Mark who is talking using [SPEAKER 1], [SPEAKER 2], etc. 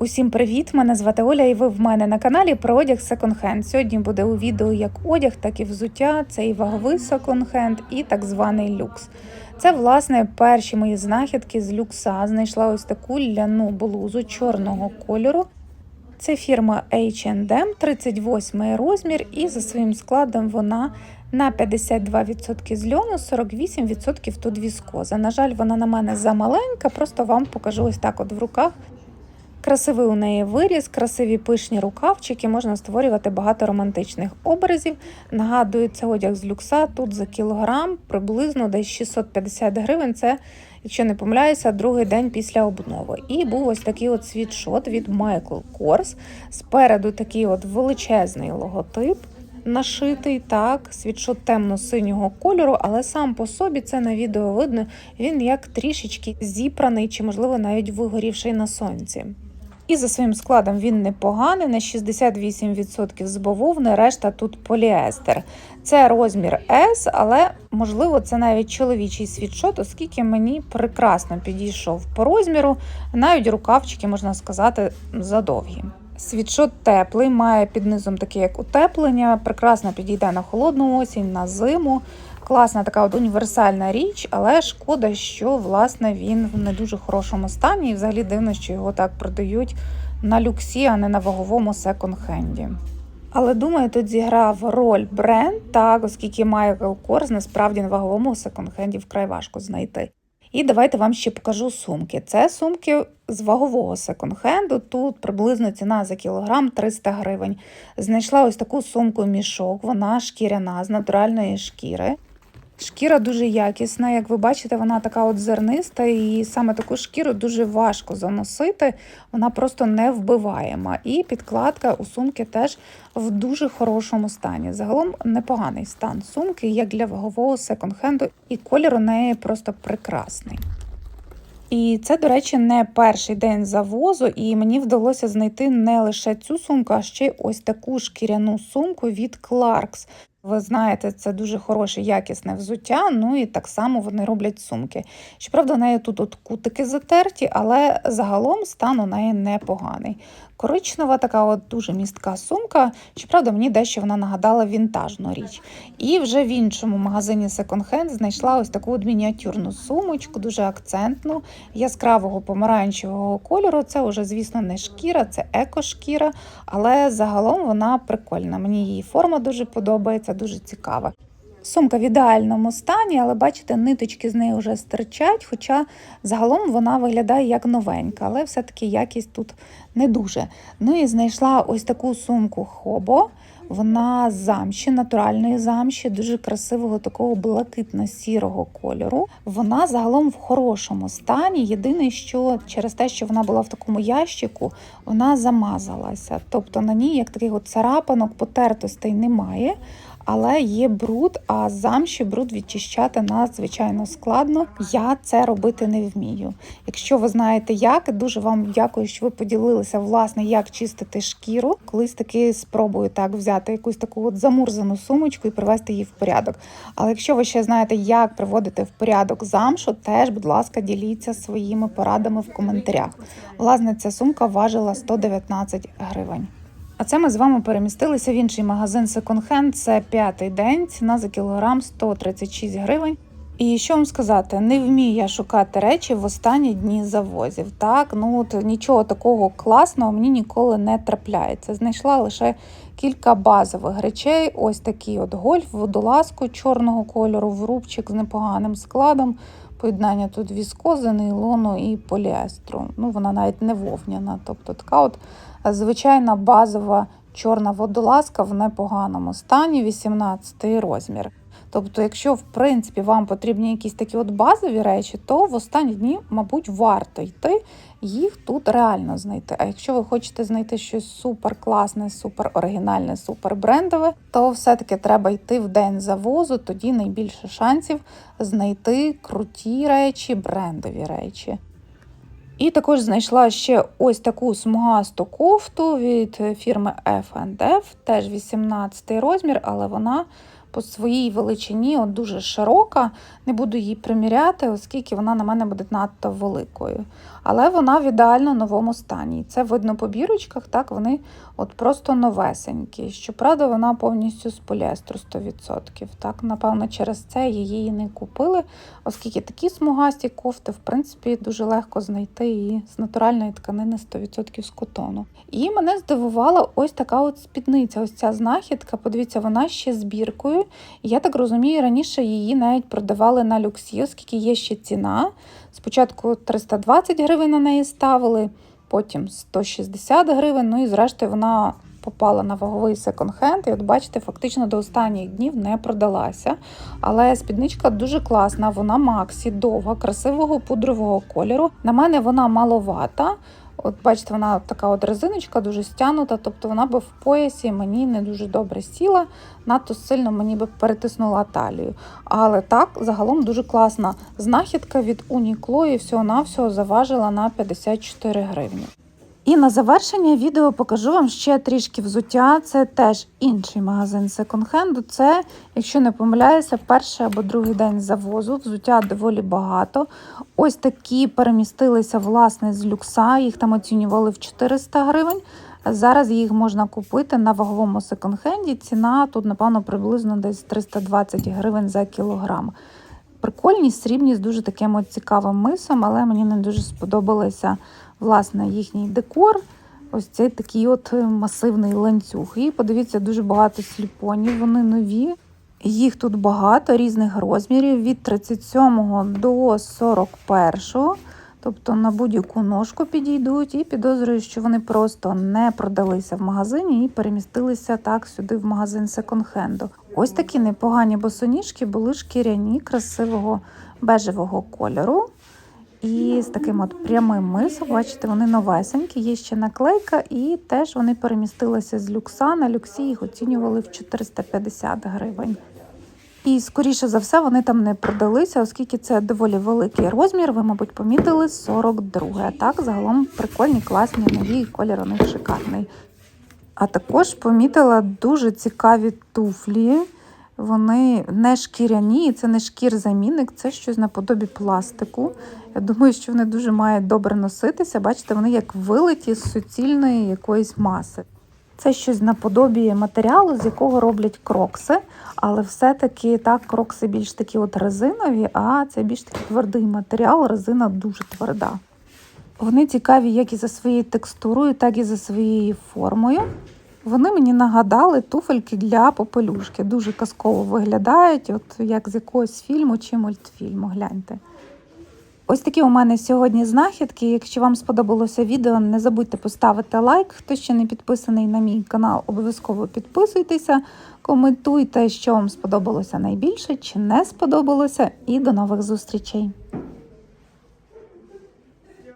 [SPEAKER 1] Усім привіт! Мене звати Оля, і ви в мене на каналі про одяг секонд-хенд. Сьогодні буде у відео як одяг, так і взуття. Це і ваговий секонд-хенд, і так званий люкс. Це, власне, перші мої знахідки з люкса. Знайшла ось таку ляну блузу чорного кольору. Це фірма H&M, 38 розмір, і за своїм складом вона на 52% з льону, 48% тут віскоза. На жаль, вона на мене замаленька, просто вам покажу ось так от в руках. Красивий у неї виріз, красиві пишні рукавчики, можна створювати багато романтичних образів. Нагадую, це одяг з люкса тут за кілограм, приблизно десь 650 гривень. Це, якщо не помиляюся, другий день після обнови. І був ось такий от світшот від Michael Kors. Спереду такий от величезний логотип. Нашитий так, світшот темно-синього кольору, але сам по собі це на відео видно, він як трішечки зіпраний чи, можливо, навіть вигорівший на сонці. І за своїм складом він непоганий, на 68% з бавовни, решта тут поліестер. Це розмір S, але можливо це навіть чоловічий світшот, оскільки мені прекрасно підійшов по розміру, навіть рукавчики, можна сказати, задовгі. Світшот теплий, має під низом таке як утеплення, прекрасно підійде на холодну осінь, на зиму. Класна така от універсальна річ, але шкода, що власне він в не дуже хорошому стані. І взагалі дивно, що його так продають на люксі, а не на ваговому секонд-хенді. Але думаю, тут зіграв роль бренд, так, оскільки Майкл Корс насправді на ваговому секонд-хенді вкрай важко знайти. І давайте вам ще покажу сумки. Це сумки з вагового секонд-хенду. Тут приблизно ціна за кілограм 300 гривень. Знайшла ось таку сумку мішок, вона шкіряна з натуральної шкіри. Шкіра дуже якісна, як ви бачите, вона така от зерниста, і саме таку шкіру дуже важко заносити, вона просто не вбиваєма. І підкладка у сумки теж в дуже хорошому стані. Загалом непоганий стан сумки, як для вагового секонд-хенду, і колір у неї просто прекрасний. І це, до речі, не перший день завозу, і мені вдалося знайти не лише цю сумку, а ще й ось таку шкіряну сумку від Clarks. Ви знаєте, це дуже хороше, якісне взуття. Ну і так само вони роблять сумки. Щоправда, в неї тут от кутики затерті, але загалом стан у неї непоганий. Коричнева така от дуже містка сумка. Щоправда, мені дещо вона нагадала вінтажну річ. І вже в іншому магазині Second Hand знайшла ось таку от мініатюрну сумочку, дуже акцентну, яскравого помаранчевого кольору. Це вже, звісно, не шкіра, це екошкіра, але загалом вона прикольна. Мені її форма дуже подобається, дуже цікава. Сумка в ідеальному стані, але бачите, ниточки з неї вже стирчать, хоча загалом вона виглядає як новенька, але все-таки якість тут не дуже. Ну і знайшла ось таку сумку Хобо. Вона замші, натуральної замші, дуже красивого такого блакитно-сірого кольору. Вона загалом в хорошому стані. Єдине, що через те, що вона була в такому ящику, вона замазалася. Тобто на ній як таких от царапанок, потертостей немає але є бруд, а замші бруд відчищати надзвичайно складно. Я це робити не вмію. Якщо ви знаєте, як дуже вам дякую, що ви поділилися власне, як чистити шкіру. Колись таки спробую так взяти якусь таку от замурзану сумочку і привести її в порядок. Але якщо ви ще знаєте, як приводити в порядок замшу, теж, будь ласка, діліться своїми порадами в коментарях. Власне, ця сумка важила 119 гривень. А це ми з вами перемістилися в інший магазин Second Hand. Це п'ятий день, ціна за кілограм 136 гривень. І що вам сказати, не вмію я шукати речі в останні дні завозів. Так, ну от нічого такого класного мені ніколи не трапляється. Знайшла лише кілька базових речей. Ось такий от гольф, водолазку чорного кольору, врубчик з непоганим складом. Поєднання тут віскози, нейлону і поліестру. Ну, вона навіть не вовняна. Тобто така от звичайна базова чорна водолазка в непоганому стані, 18 розмір. Тобто, якщо в принципі вам потрібні якісь такі от базові речі, то в останні дні, мабуть, варто йти їх тут реально знайти. А якщо ви хочете знайти щось супер класне, супер оригінальне, супер брендове, то все-таки треба йти в день завозу, тоді найбільше шансів знайти круті речі, брендові речі. І також знайшла ще ось таку смугасту кофту від фірми F&F, теж 18 розмір, але вона по своїй величині от дуже широка. Не буду її приміряти, оскільки вона на мене буде надто великою. Але вона в ідеально новому стані. Це видно по бірочках, так вони от просто новесенькі. Щоправда, вона повністю з поліестру 100%. Так, напевно, через це її не купили, оскільки такі смугасті кофти, в принципі, дуже легко знайти і з натуральної тканини 100% з котону. І мене здивувала ось така от спідниця, ось ця знахідка. Подивіться, вона ще з біркою. Я так розумію, раніше її навіть продавали на люксі, оскільки є ще ціна. Спочатку 320 гривень на неї ставили, потім 160 гривень. Ну і зрештою вона попала на ваговий секонд-хенд. І от бачите, фактично до останніх днів не продалася. Але спідничка дуже класна, вона Максі, довга, красивого пудрового кольору. На мене вона маловата. От бачите, вона така от резиночка дуже стягнута, тобто вона би в поясі мені не дуже добре сіла, надто сильно мені би перетиснула талію. Але так, загалом дуже класна знахідка від Uniqlo і всього-навсього заважила на 54 гривні. І на завершення відео покажу вам ще трішки взуття. Це теж інший магазин секонд-хенду. Це, якщо не помиляюся, перший або другий день завозу. Взуття доволі багато. Ось такі перемістилися власне з люкса. Їх там оцінювали в 400 гривень. Зараз їх можна купити на ваговому секонд-хенді. Ціна тут, напевно, приблизно десь 320 гривень за кілограм. Прикольні, срібні з дуже таким цікавим мисом, але мені не дуже сподобалося власне їхній декор. Ось цей такий от масивний ланцюг. І подивіться, дуже багато сліпонів, вони нові. Їх тут багато різних розмірів від 37 до 41. Тобто на будь-яку ножку підійдуть, і підозрюю, що вони просто не продалися в магазині і перемістилися так сюди в магазин секонд-хенду. Ось такі непогані босоніжки були шкіряні красивого бежевого кольору. І з таким от прямим мисом, бачите, вони новесенькі, є ще наклейка, і теж вони перемістилися з люкса. На люксі їх оцінювали в 450 гривень. І, скоріше за все, вони там не продалися, оскільки це доволі великий розмір. Ви, мабуть, помітили 42. Так, загалом прикольні, класні, нові, колір у них шикарний. А також помітила дуже цікаві туфлі. Вони не шкіряні, це не шкір-замінник, це щось наподобі пластику. Я думаю, що вони дуже мають добре носитися. Бачите, вони як вилиті з суцільної якоїсь маси. Це щось наподобі матеріалу, з якого роблять крокси, але все-таки так, крокси більш такі от резинові, а це більш такий твердий матеріал, резина дуже тверда. Вони цікаві як і за своєю текстурою, так і за своєю формою. Вони мені нагадали туфельки для попелюшки. Дуже казково виглядають, от як з якогось фільму чи мультфільму. Гляньте. Ось такі у мене сьогодні знахідки. Якщо вам сподобалося відео, не забудьте поставити лайк. Хто ще не підписаний на мій канал, обов'язково підписуйтеся, коментуйте, що вам сподобалося найбільше чи не сподобалося. І до нових зустрічей!